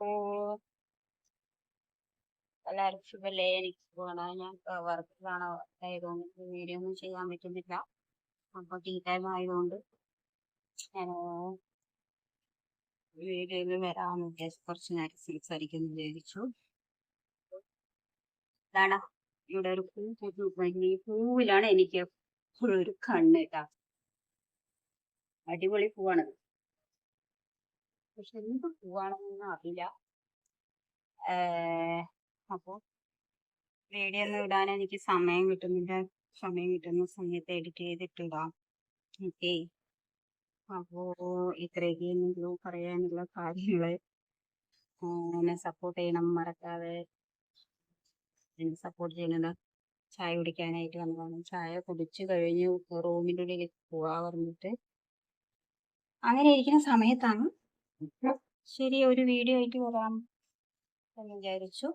അപ്പോ എല്ലാവർക്കും സുഖല്ലേ എനിക്ക് സുഖമാണ് ഞാൻ വർക്കിലാണ് ആയതുകൊണ്ട് വീഡിയോ ഒന്നും ചെയ്യാൻ പറ്റുന്നില്ല. അപ്പൊ ടീ ടൈം ആയതുകൊണ്ട് ഞാൻ വീഡിയോയിൽ വരാമെന്ന് വിചാരിച്ചു കുറച്ച് നേരം സംസാരിക്കുന്നു വിചാരിച്ചു. ഇതാണ്? ഇവിടെ ഒരു പൂ പൂത്ത്. വലിയ പൂവിലാണ് എനിക്ക് എപ്പോഴും ഒരു കണ്ണ് കേട്ടാ. അടിപൊളി പൂവാണത്. പക്ഷെ എന്ത് പൂവാണെന്നൊന്നും അറിയില്ല. അപ്പോൾ വീഡിയോ ഒന്നും ഇടാൻ എനിക്ക് സമയം കിട്ടുന്നില്ല. സമയം കിട്ടുന്ന സമയത്ത് എഡിറ്റ് ചെയ്തിട്ടിടാം. ഓക്കെ. അപ്പോൾ ഇത്രയൊക്കെ എന്തെങ്കിലും പറയാനുള്ള കാര്യങ്ങൾ എന്നെ സപ്പോർട്ട് ചെയ്യണം മറക്കാതെ. എന്നെ സപ്പോർട്ട് ചെയ്യുന്നത് ചായ കുടിക്കാനായിട്ട് വന്നതാണ്. ചായ കുടിച്ചു കഴിഞ്ഞ് റൂമിന്റെ ഉള്ളിലേക്ക് പോവാ പറഞ്ഞിട്ട്. അങ്ങനെ ഇരിക്കുന്ന സമയത്താണ് ശരി ഒരു വീഡിയോ ആയിട്ട് വരാം എന്ന് വിചാരിച്ചു.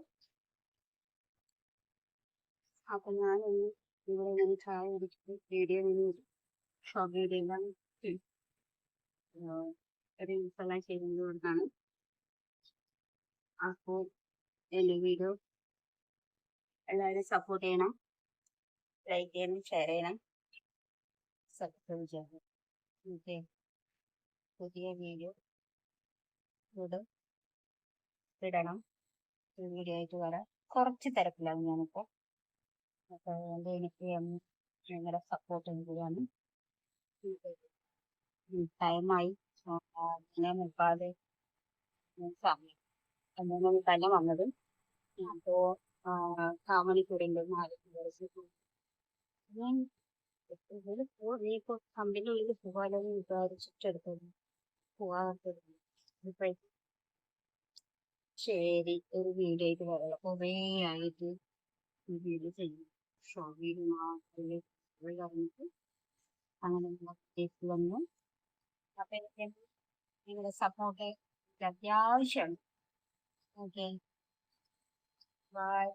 അപ്പൊ ഞാനൊന്ന് ഇവിടെ ഇങ്ങനെ ചായ കുടിച്ചിട്ട് വീഡിയോ ഷോർട്ട് വീഡിയോ ഒരു എല്ലാം ചെയ്യുന്നത് കൊണ്ടാണ് അപ്പോൾ എന്റെ വീഡിയോ എല്ലാവരും സപ്പോർട്ട് ചെയ്യണം ലൈക്ക് ചെയ്യണം ഷെയർ ചെയ്യണം. സബ്സ്ക്രൈബ് ചെയ്യണം. ഓക്കെ പുതിയ വീഡിയോ ഇടും ഇടണം. ആയിട്ട് വരാം കുറച്ച് തിരക്കിലാണ് ഞാനിപ്പോൾ അപ്പോൾ അതുകൊണ്ട് എനിക്ക് ഭയങ്കര സപ്പോർട്ട് ചെയ്യുകയാണ് ടൈമായി അങ്ങനെ മുക്കാതെ സമയം. മൂന്ന് തന്നെ വന്നത്. നാല് ദിവസം ഞാൻ നീ ഇപ്പോൾ പോകാലോ എന്ന് വിചാരിച്ചിട്ടെടുത്തത് പോകാത്തത് ശരി ഒരു വീഡിയോ ആയിട്ട് പറയാം കുറേ ആയിട്ട് വീഡിയോ ചെയ്യും ഷോർട്ട് വീഡിയോ മാത്രമേ പറഞ്ഞിട്ട് അങ്ങനെ വന്നു. അപ്പൊ എനിക്ക് നിങ്ങളുടെ സപ്പോർട്ട് അത്യാവശ്യമാണ്. Okay bye